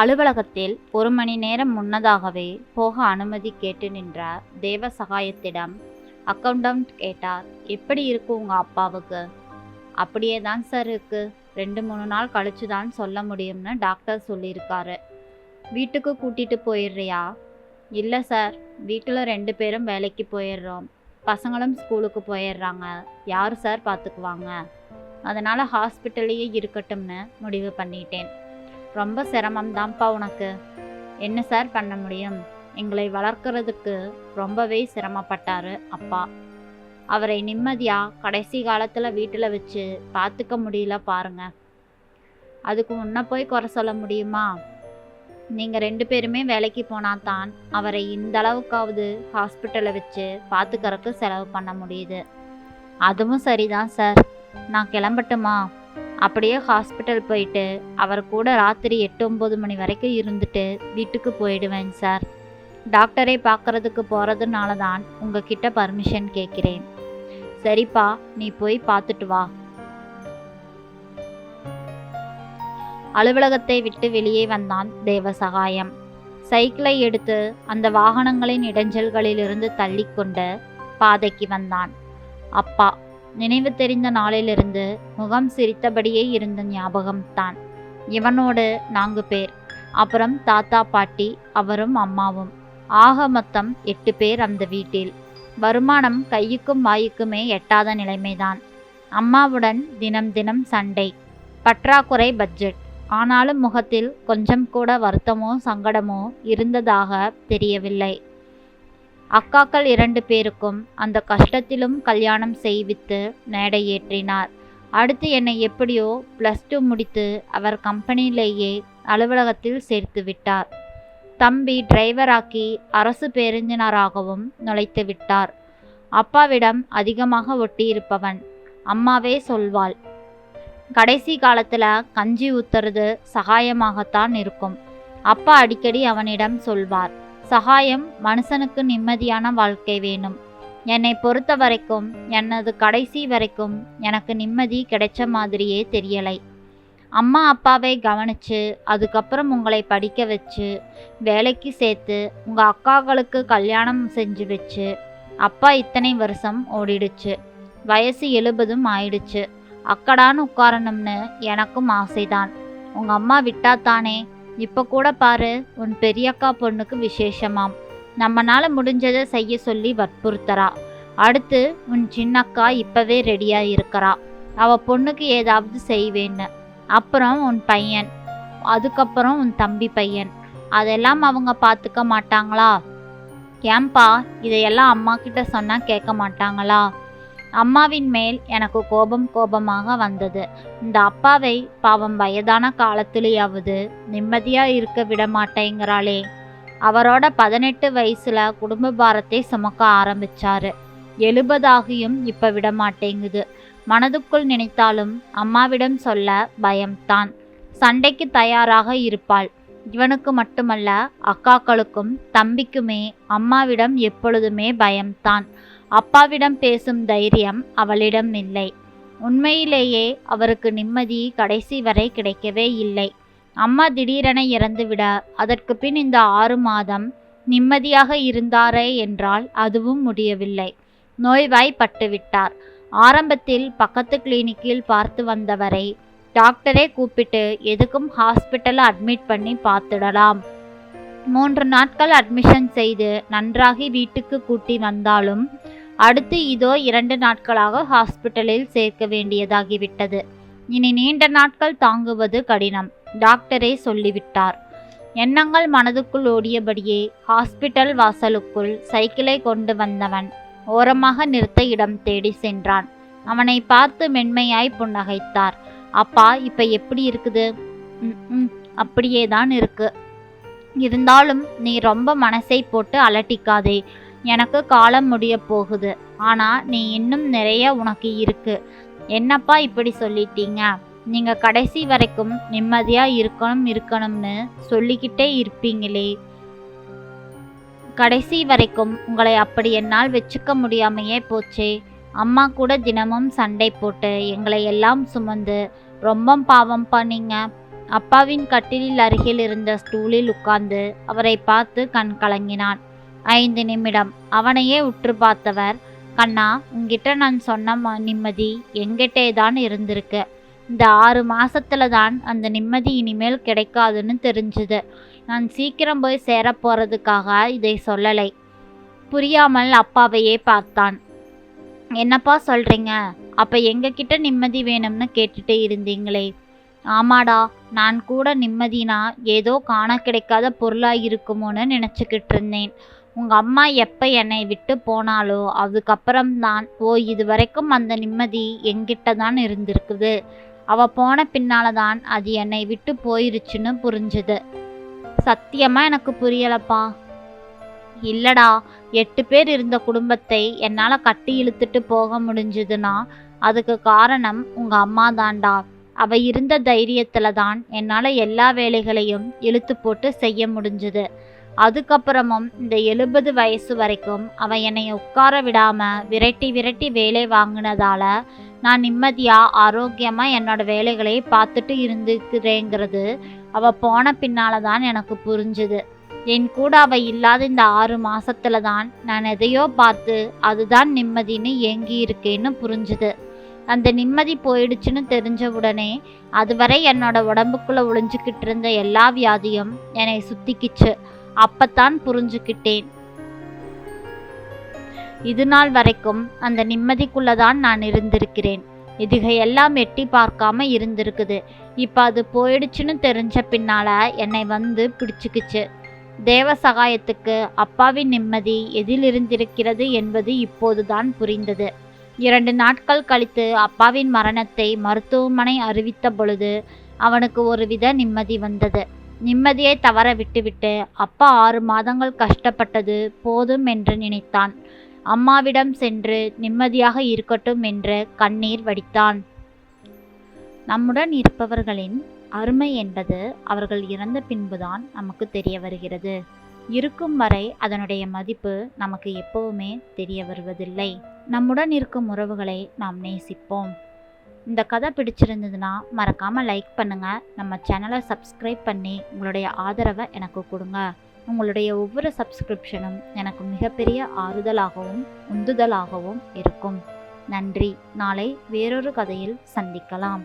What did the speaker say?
அலுவலகத்தில் ஒரு மணி நேரம் முன்னதாகவே போக அனுமதி கேட்டு நின்ற தேவ சகாயத்திடம் அக்கௌண்டன்ட் கேட்டார் எப்படி இருக்கு உங்க அப்பாவுக்கு? அப்படியே தான் சார் இருக்கு. ரெண்டு மூணு நாள் கழிச்சு தான் சொல்ல முடியும்னு டாக்டர் சொல்லியிருக்காரு. வீட்டுக்கு கூட்டிட்டு போயிடுறியா? இல்லை சார் வீட்டில் ரெண்டு பேரும் வேலைக்கு போயிடுறோம். பசங்களும் ஸ்கூலுக்கு போயிடுறாங்க. யார் சார் பார்த்துக்குவாங்க அதனால் ஹாஸ்பிட்டல்லையே இருக்கட்டும்னு முடிவு பண்ணிட்டேன். ரொம்ப சிரமம் தான்ப்பா உனக்கு. என்ன சார் பண்ண முடியும்? எங்களை வளர்க்கறதுக்கு ரொம்பவே சிரமப்பட்டாரு அப்பா. அவரை நிம்மதியாக கடைசி காலத்தில் வீட்டில் வச்சு பார்த்துக்க முடியல பாருங்க. அதுக்கு முன்ன போய் குறை சொல்ல முடியுமா? நீங்கள் ரெண்டு பேருமே வேலைக்கு போனால் தான் அவரை இந்த அளவுக்காவது ஹாஸ்பிட்டலில் வச்சு பார்த்துக்கறக்கு செலவு பண்ண முடியுது. அதுவும் சரிதான் சார் நான் கிளம்பட்டுமா? அப்படியே ஹாஸ்பிட்டல் போயிட்டு அவர் கூட ராத்திரி எட்டு ஒம்பது மணி வரைக்கும் இருந்துட்டு வீட்டுக்கு போயிடுவேன் சார். டாக்டரை பார்க்கறதுக்கு போகிறதுனால தான் உங்ககிட்ட பர்மிஷன் கேட்குறேன். சரிப்பா நீ போய் பார்த்துட்டு வா. அலுவலகத்தை விட்டு வெளியே வந்தான் தேவசகாயம். சைக்கிளை எடுத்து அந்த வாகனங்களின் இடைஞ்சல்களிலிருந்து தள்ளிக்கொண்டு பாதைக்கு வந்தான். அப்பா நினைவு தெரிந்த நாளிலிருந்து முகம் சிரித்தபடியே இருந்த ஞாபகம்தான் இவனோடு நான்கு பேர் அப்புறம் தாத்தா பாட்டி அவரும் அம்மாவும். ஆக மொத்தம் எட்டு பேர் அந்த வீட்டில். வருமானம் கையுக்கும் வாய்க்குமே எட்டாத நிலைமைதான். அம்மாவுடன் தினம் தினம் சண்டை பற்றாக்குறை பட்ஜெட் ஆனாலும் முகத்தில் கொஞ்சம் கூட வருத்தமோ சங்கடமோ இருந்ததாக தெரியவில்லை. அக்காக்கள் இரண்டு பேருக்கும் அந்த கஷ்டத்திலும் கல்யாணம் செய்வித்து மேடை ஏற்றினார் அடுத்து என்னை எப்படியோ ப்ளஸ் டூ முடித்து அவர் கம்பெனியிலேயே அலுவலகத்தில் சேர்த்து விட்டார். தம்பி டிரைவராக்கி அரசு பேருந்தினராகவும் நுழைத்து விட்டார். அப்பாவிடம் அதிகமாக ஒட்டியிருப்பவன் அம்மாவே சொல்வாள். கடைசி காலத்தில் கஞ்சி ஊத்துறது சகாயமாகத்தான் இருக்கும். அப்பா அடிக்கடி அவனிடம் சொல்வார். சகாயம் மனுஷனுக்கு நிம்மதியான வாழ்க்கை வேணும். என்னை பொறுத்த வரைக்கும் எனது கடைசி வரைக்கும் எனக்கு நிம்மதி கிடைச்ச மாதிரியே தெரியலை. அம்மா அப்பாவை கவனித்து அதுக்கப்புறம் உங்களை படிக்க வச்சு வேலைக்கு சேர்த்து உங்கள் அக்காக்களுக்கு கல்யாணம் செஞ்சு வச்சு அப்பா இத்தனை வருஷம் ஓடிடுச்சு. வயசு எழுபதும் ஆயிடுச்சு. அக்கடான்னு உட்காரணும்னு எனக்கும் ஆசைதான். உங்கள் அம்மா விட்டாத்தானே இப்போ கூட பாரு உன் பெரியக்கா பொண்ணுக்கு விசேஷமாம். நம்மனால முடிஞ்சதை செய்ய சொல்லி வற்புறுத்தறா. அடுத்து உன் சின்னக்கா இப்பவே ரெடியா இருக்கிறா அவ பொண்ணுக்கு ஏதாவது செய்வேன்னு. அப்புறம் உன் பையன். அதுக்கப்புறம் உன் தம்பி பையன். அதெல்லாம் அவங்க பார்த்துக்க மாட்டாங்களா? ஏன்பா இதையெல்லாம் அம்மா கிட்ட சொன்னா கேட்க மாட்டாங்களா? அம்மாவின் மேல் எனக்கு கோபம் கோபமாக வந்தது. இந்த அப்பாவை பாவம் வயதான காலத்திலேயாவது நிம்மதியாக இருக்க விட மாட்டேங்கிறாளே. அவரோட பதினெட்டு வயசுல குடும்ப பாரத்தை சுமக்க ஆரம்பிச்சாரு. எழுபதாகியும் இப்ப விட மாட்டேங்குது. மனதுக்குள் நினைத்தாலும் அம்மாவிடம் சொல்ல பயம்தான். சண்டைக்கு தயாராக இருப்பாள். இவனுக்கு மட்டுமல்ல அக்காக்களுக்கும் தம்பிக்குமே அம்மாவிடம் எப்பொழுதுமே பயம்தான். அப்பாவிடம் பேசும் தைரியம் அவளிடம் இல்லை. உண்மையிலேயே அவருக்கு நிம்மதி கடைசி வரை கிடைக்கவே இல்லை. அம்மா திடீரென இறந்துவிட அதற்கு பின் இந்த ஆறு மாதம் நிம்மதியாக இருந்தாரே என்றால் அதுவும் முடியவில்லை. நோய்வாய்ப்பட்டுவிட்டார். ஆரம்பத்தில் பக்கத்து கிளினிக்கில் பார்த்து வந்தவரை டாக்டரே கூப்பிட்டு எதுக்கும் ஹாஸ்பிட்டல் அட்மிட் பண்ணி பார்த்துடலாம். மூன்று நாட்கள் அட்மிஷன் செய்து நன்றாகி வீட்டுக்கு கூட்டி வந்தாலும் அடுத்து இதோ இரண்டு நாட்களாக ஹாஸ்பிட்டலில் சேர்க்க வேண்டியதாகிவிட்டது. இனி நீண்ட நாட்கள் தாங்குவது கடினம் டாக்டரே சொல்லிவிட்டார். எண்ணங்கள் மனதுக்குள் ஓடியபடியே ஹாஸ்பிட்டல் வாசலுக்குள் சைக்கிளை கொண்டு வந்தவன் ஓரமாக நிறுத்த இடம் தேடி சென்றான். அவனை பார்த்து மென்மையாய் புன்னகைத்தார். அப்பா இப்ப எப்படி இருக்குது? "ம், ம், அப்படியே தான் இருக்கு. இருந்தாலும் நீ ரொம்ப மனசை போட்டு அலட்டிக்காதே. எனக்கு காலம் முடிய போகுது. ஆனா நீ இன்னும் நிறைய உனக்கு இருக்கு. என்னப்பா இப்படி சொல்லிட்டீங்க? நீங்க கடைசி வரைக்கும் நிம்மதியா இருக்கணும் இருக்கணும்னு சொல்லிக்கிட்டே இருப்பீங்களே. கடைசி வரைக்கும் உங்களை அப்படி என்னால் வச்சுக்க முடியாமையே போச்சே. அம்மா கூட தினமும் சண்டை போட்டு எங்களை எல்லாம் சுமந்து ரொம்ப பாவம் பண்ணீங்க. அப்பாவின் கட்டிலில் அருகில் இருந்த ஸ்டூலில் உட்கார்ந்து அவரை பார்த்து கண் கலங்கினான். ஐந்து நிமிடம். அவனையே உற்று பார்த்தவர் கண்ணா உங்ககிட்ட நான் சொன்ன ம- நிம்மதி எங்கிட்டே தான் இருந்திருக்கு. இந்த ஆறு மாசத்துல தான் அந்த நிம்மதி இனிமேல் கிடைக்காதுன்னு தெரிஞ்சுது. நான் சீக்கிரம் போய் சேரப்போறதுக்காக இதை சொல்லலை. புரியாமல் அப்பாவையே பார்த்தான். என்னப்பா சொல்றீங்க? அப்ப எங்ககிட்ட நிம்மதி வேணும்னு கேட்டுட்டே இருந்தீங்களே. ஆமாடா நான் கூட நிம்மதினா ஏதோ காண கிடைக்காத பொருளாக இருக்குமோன்னு நினச்சிக்கிட்டு இருந்தேன். உங்கள் அம்மா எப்போ என்னை விட்டு போனாலோ அதுக்கப்புறம் தான். ஓ இது வரைக்கும் அந்த நிம்மதி எங்கிட்ட தான் இருந்திருக்குது. அவள் போன பின்னால தான் அது என்னை விட்டு போயிருச்சுன்னு புரிஞ்சுது. சத்தியமாக எனக்கு புரியலப்பா. இல்லடா எட்டு பேர் இருந்த குடும்பத்தை என்னால் கட்டி இழுத்துட்டு போக முடிஞ்சுதுன்னா அதுக்கு காரணம் உங்கள் அம்மா தான்டா. அவள் இருந்த தைரியத்தில் தான் என்னால் எல்லா வேலைகளையும் இழுத்து போட்டு செய்ய முடிஞ்சுது. அதுக்கப்புறமும் இந்த எழுபது வயசு வரைக்கும் அவன் என்னை உட்கார விடாமல் விரட்டி விரட்டி வேலை வாங்கினதால நான் நிம்மதியாக ஆரோக்கியமாக என்னோட வேலைகளை பார்த்துட்டு இருந்துக்கிறேங்கிறது அவள் போன பின்னால தான் எனக்கு புரிஞ்சுது. என் கூட அவள் இல்லாத இந்த ஆறு மாதத்தில் தான் நான் எதையோ பார்த்து அதுதான் நிம்மதின்னு ஏங்கி இருக்கேன்னு புரிஞ்சுது. அந்த நிம்மதி போயிடுச்சுன்னு தெரிஞ்ச உடனே அதுவரை என்னோட உடம்புக்குள்ளே ஒளிஞ்சிக்கிட்டு இருந்த எல்லா வியாதியும் என்னை சுத்திக்கிச்சு. அப்பத்தான் புரிஞ்சுக்கிட்டேன். இது நாள் வரைக்கும் அந்த நிம்மதிக்குள்ளதான் நான் இருந்திருக்கிறேன். இதுகையெல்லாம் எட்டி பார்க்காம இருந்திருக்குது. இப்போ அது போயிடுச்சுன்னு தெரிஞ்ச பின்னால என்னை வந்து பிடிச்சுக்குச்சு. தேவ சகாயத்துக்கு அப்பாவின் நிம்மதி எதில் இருந்திருக்கிறது என்பது இப்போதுதான் புரிந்தது. இரண்டு நாட்கள் கழித்து அப்பாவின் மரணத்தை மருத்துவமனை அறிவித்த பொழுது அவனுக்கு ஒருவித நிம்மதி வந்தது. நிம்மதியை தவற விட்டுவிட்டு அப்பா ஆறு மாதங்கள் கஷ்டப்பட்டது போதும் என்று நினைத்தான். அம்மாவிடம் சென்று நிம்மதியாக இருக்கட்டும் என்று கண்ணீர் வடித்தான். நம்முடன் இருப்பவர்களின் அருமை என்பது அவர்கள் இறந்த பின்புதான் நமக்கு தெரிய வருகிறது. இருக்கும் வரை அதனுடைய மதிப்பு நமக்கு எப்பவுமே தெரிய வருவதில்லை. நம்முடன் இருக்கும் உறவுகளை நாம் நேசிப்போம். இந்த கதை பிடிச்சிருந்ததுன்னா மறக்காமல் லைக் பண்ணுங்கள் நம்ம சேனலை சப்ஸ்கிரைப் பண்ணி உங்களுடைய ஆதரவை எனக்கு கொடுங்க. உங்களுடைய ஒவ்வொரு சப்ஸ்கிரிப்ஷனும் எனக்கு மிகப்பெரிய ஆறுதலாகவும் உந்துதலாகவும் இருக்கும். நன்றி. நாளை வேறொரு கதையில் சந்திக்கலாம்.